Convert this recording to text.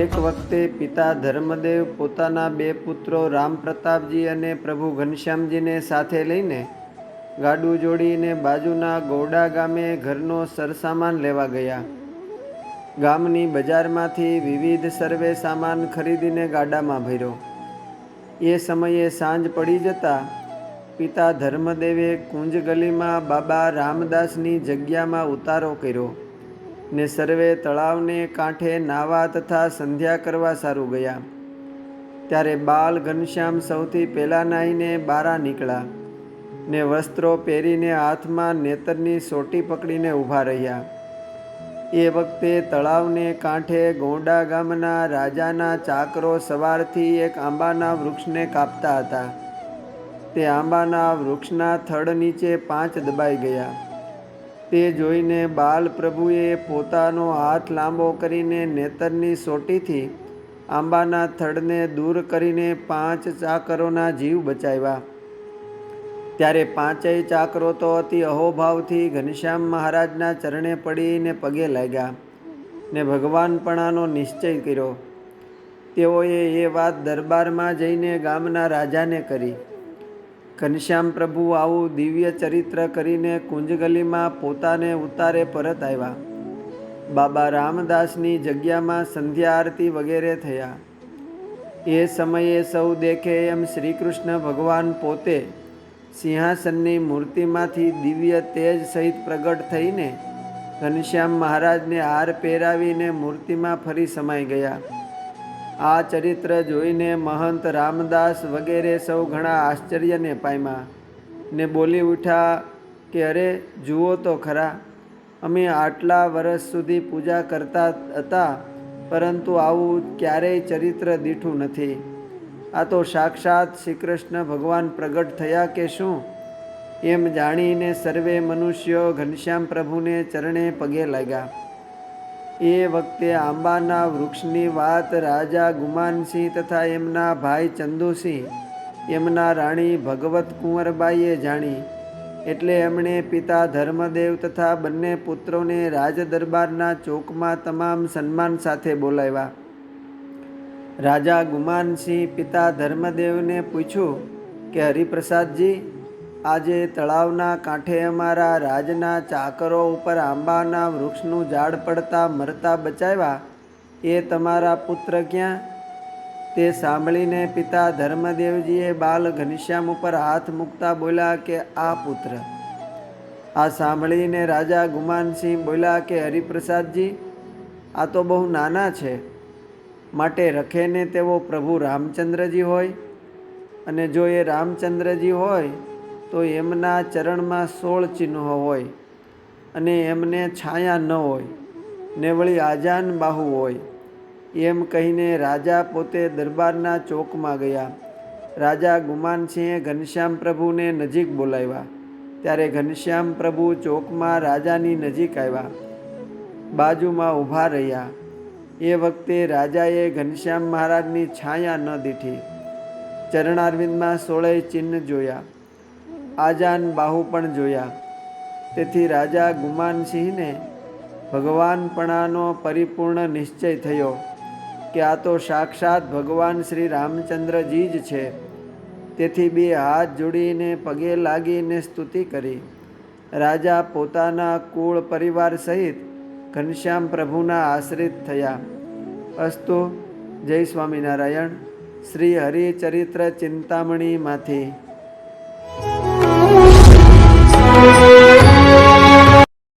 એક વખતે પિતા ધર્મદેવ પોતાના બે પુત્રો રામ પ્રતાપજી અને પ્રભુ ઘનશ્યામજીને સાથે લઈને ગાડું જોડીને બાજુના ગોડા ગામે ઘરનો સરસામાન લેવા ગયા. ગામની બજારમાંથી વિવિધ સર્વે સામાન ખરીદીને ગાડામાં ભર્યો. એ સમયે સાંજ પડી જતા પિતા ધર્મદેવે કુંજ ગલીમાં બાબા રામદાસની જગ્યામાં ઉતારો કર્યો. ને સર્વે તળાવને કાંઠે નાવા તથા સંધ્યા કરવા સારું ગયા. ત્યારે બાલ ઘનશ્યામ સૌથી પહેલાં નાહીને બારા નીકળ્યા ને વસ્ત્રો પહેરીને હાથમાં નેતરની સોટી પકડીને ઊભા રહ્યા. એ વખતે તળાવને કાંઠે ગોંડા ગામના રાજાના ચાકરો સવારથી એક આંબાના વૃક્ષને કાપતા હતા. તે આંબાના વૃક્ષના થડ નીચે પાંચ દબાઈ ગયા. તે જોઈને બાલ પ્રભુએ પોતાનો હાથ લાંબો કરીને નેતરની સોટીથી આંબાના થડને દૂર કરીને પાંચ ચાકરોના જીવ બચાવ્યા. ત્યારે પાંચેય ચાકરો તો અતિ અહોભાવથી ઘનશ્યામ મહારાજના ચરણે પડીને પગે લાગ્યા ને ભગવાનપણાનો નિશ્ચય કર્યો. તેઓએ એ વાત દરબારમાં જઈને ગામના રાજાને કરી. ઘનશ્યામ પ્રભુ આવું દિવ્ય ચરિત્ર કરીને કુંજગલીમાં પોતાને ઉતારે પરત આવ્યા. બાબા રામદાસની જગ્યામાં સંધ્યા આરતી વગેરે થયા. એ સમયે સૌ દેખે એમ શ્રી કૃષ્ણ ભગવાન પોતે સિંહાસનની મૂર્તિમાંથી દિવ્ય તેજ સહિત પ્રગટ થઈને ઘનશ્યામ મહારાજને હાર પહેરાવીને મૂર્તિમાં ફરી સમાઈ ગયા. આ ચરિત્ર જોઈને મહંત રામદાસ વગેરે સૌ ઘણા આશ્ચર્યને પામ્યા ને બોલી ઉઠ્યા કે, અરે, જુઓ તો ખરા, અમે આટલા વર્ષ સુધી પૂજા કરતા હતા, પરંતુ આવું ક્યારેય ચરિત્ર દીઠું નથી. આ તો સાક્ષાત શ્રી કૃષ્ણ ભગવાન પ્રગટ થયા કે શું એમ જાણીને સર્વે મનુષ્યો ઘનશ્યામ પ્રભુને ચરણે પગે લાગ્યા. એ વખતે આંબાના વૃક્ષની વાત રાજા ગુમાનસિંહ તથા એમના ભાઈ ચંદુસિંહ, એમના રાણી ભગવત કુંવરબાઈએ જાણી. એટલે એમણે પિતા ધર્મદેવ તથા બંને પુત્રોને રાજદરબારના ચોકમાં તમામ સન્માન સાથે બોલાવ્યા. રાજા ગુમાનસિંહ પિતા ધર્મદેવને પૂછ્યું કે, હરિપ્રસાદજી આજે તળાવના કાંઠે અમારા રાજના ચાકરો ઉપર આંબાના વૃક્ષનું ઝાડ પડતા મરતા બચાવ્યા. એ તમારા પુત્ર ક્યાં? તે સાંભળીને પિતા ધર્મદેવજીએ બાલ ઘનશ્યામ ઉપર હાથ મૂકતા બોલ્યા કે, આ પુત્ર. આ સાંભળીને રાજા ગુમાનસિંહ બોલ્યા કે, હરિપ્રસાદજી, આ તો બહુ નાના છે. માટે રખેને તેઓ પ્રભુ રામચંદ્રજી હોય. અને જો એ રામચંદ્રજી હોય તો એમના ચરણમાં સોળ ચિહ્નો હોય અને એમને છાયા ન હોય. ને વળી આજાન બાહુ હોય. એમ કહીને રાજા પોતે દરબારના ચોકમાં ગયા. રાજા ગુમાનસિંહે ઘનશ્યામ પ્રભુને નજીક બોલાવ્યા. ત્યારે ઘનશ્યામ પ્રભુ ચોકમાં રાજાની નજીક આવ્યા. બાજુમાં ઊભા રહ્યા. એ વખતે રાજાએ ઘનશ્યામ મહારાજની છાયા ન દીઠી. ચરણારવિંદમાં સોળેય ચિહ્ન જોયા. આજાન બાહુ પણ જોયા. તેથી રાજા ગુમાનસિંહને ભગવાનપણાનો પરિપૂર્ણ નિશ્ચય થયો કે આ તો સાક્ષાત ભગવાન શ્રી રામચંદ્રજી જ છે. તેથી બે હાથ જોડીને પગે લાગીને સ્તુતિ કરી. રાજા પોતાના કુળ પરિવાર સહિત ઘનશ્યામ પ્રભુના આશ્રિત થયા. અસ્તુ, જય સ્વામિનારાયણ. શ્રી હરિચરિત્ર ચિંતામણીમાંથી. Música